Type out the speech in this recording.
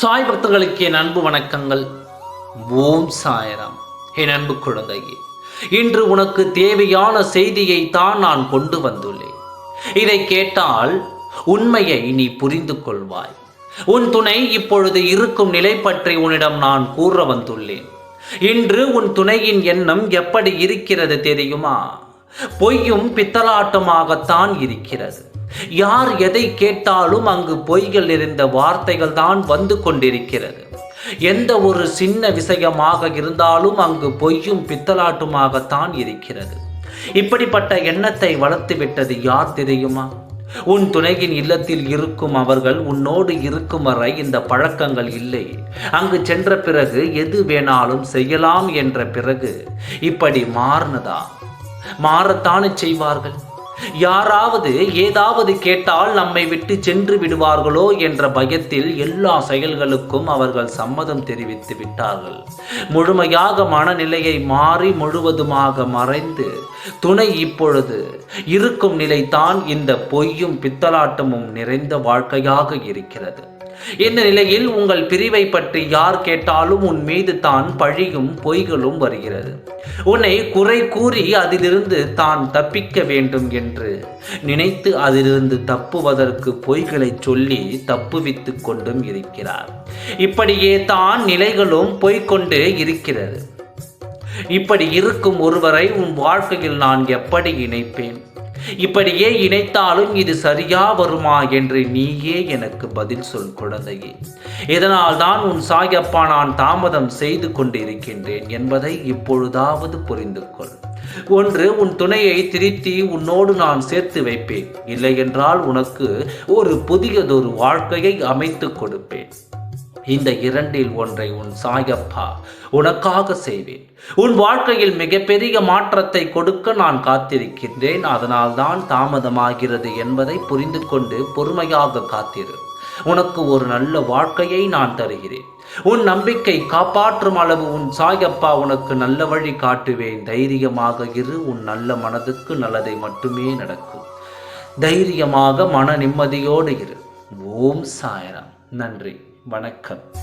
சாய் பக்தர்களுக்கு என் அன்பு வணக்கங்கள். ஓம் சாயராம். என் அன்பு குழந்தையே இன்று உனக்கு தேவையான செய்தியை தான் நான் கொண்டு வந்துள்ளேன். இதை கேட்டால் உண்மையை நீ புரிந்து கொள்வாய். உன் துணை இப்பொழுது இருக்கும் நிலை பற்றி உன்னிடம் நான் கூற வந்துள்ளேன். இன்று உன் துணையின் எண்ணம் எப்படி இருக்கிறது தெரியுமா? பொய்யும் பித்தலாட்டமாகத்தான் இருக்கிறது. யார் எதை கேட்டாலும் அங்கு பொய்கள் நிறைந்த வார்த்தைகள் தான் வந்து கொண்டிருக்கிறது. எந்த ஒரு சின்ன விஷயமாக இருந்தாலும் அங்கு பொய்யும் பித்தலாட்டுமாகத்தான் இருக்கிறது. இப்படிப்பட்ட எண்ணத்தை வளர்த்து விட்டது யார் தெரியுமா? உன் துணையின் இல்லத்தில் இருக்கும் அவர்கள் உன்னோடு இருக்கும் வரை இந்த பழக்கங்கள் இல்லை. அங்கு சென்ற பிறகு எது வேணாலும் செய்யலாம் என்ற பிறகு இப்படி மாறினதா? மாறத்தானே செய்வார்கள்? யாராவது ஏதாவது கேட்டால் நம்மை விட்டு சென்று விடுவார்களோ என்ற பயத்தில் எல்லா செயல்களுக்கும் அவர்கள் சம்மதம் தெரிவித்து விட்டார்கள். முழுமையாக மனநிலையை மாறி முழுவதுமாக மறைந்து துணை இப்பொழுது இருக்கும் நிலைதான் இந்த பொய்யும் பித்தலாட்டமும் நிறைந்த வாழ்க்கையாக இருக்கிறது. இந்த நிலையில் உங்கள் பிரிவை பற்றி யார் கேட்டாலும் உன் மீது தான் பழியும் பொய்களும் வருகிறது. உன்னை குறை கூறி அதிலிருந்து தான் தப்பிக்க வேண்டும் என்று நினைத்து அதிலிருந்து தப்புவதற்கு பொய்களை சொல்லி தப்புவித்து கொண்டும் இருக்கிறார். இப்படியே தான் நிலைகளும் பொய்கொண்டு இருக்கிறது. இப்படி இருக்கும் ஒருவரை உன் வாழ்க்கையில் நான் எப்படி இணைப்பேன்? இப்படியே இணைத்தாலும் இது சரியா வருமா என்று நீயே எனக்கு பதில் சொல் குழந்தையே. இதனால் தான் உன் சாயப்பா நான் தாமதம் செய்து கொண்டிருக்கின்றேன் என்பதை இப்பொழுதாவது புரிந்து கொள். ஒன்று உன் துணையை திருத்தி உன்னோடு நான் சேர்த்து வைப்பேன். இல்லை என்றால் உனக்கு ஒரு புதியதொரு வாழ்க்கையை அமைத்து கொடுப்பேன். இந்த இரண்டில் ஒன்றை உன் சாயப்பா உனக்காக செய்வேன். உன் வாழ்க்கையில் மிகப்பெரிய மாற்றத்தை கொடுக்க நான் காத்திருக்கின்றேன். அதனால் தான் தாமதமாகிறது என்பதை புரிந்து கொண்டு பொறுமையாக காத்திரு. உனக்கு ஒரு நல்ல வாழ்க்கையை நான் தருகிறேன். உன் நம்பிக்கை காப்பாற்றும் அளவு உன் சாயப்பா உனக்கு நல்ல வழி காட்டுவேன். தைரியமாக இரு உன் நல்ல மனதுக்கு நல்லதை மட்டுமே நடக்கும். தைரியமாக மன நிம்மதியோடு இரு. ஓம் சாயராம். நன்றி. வணக்கம்.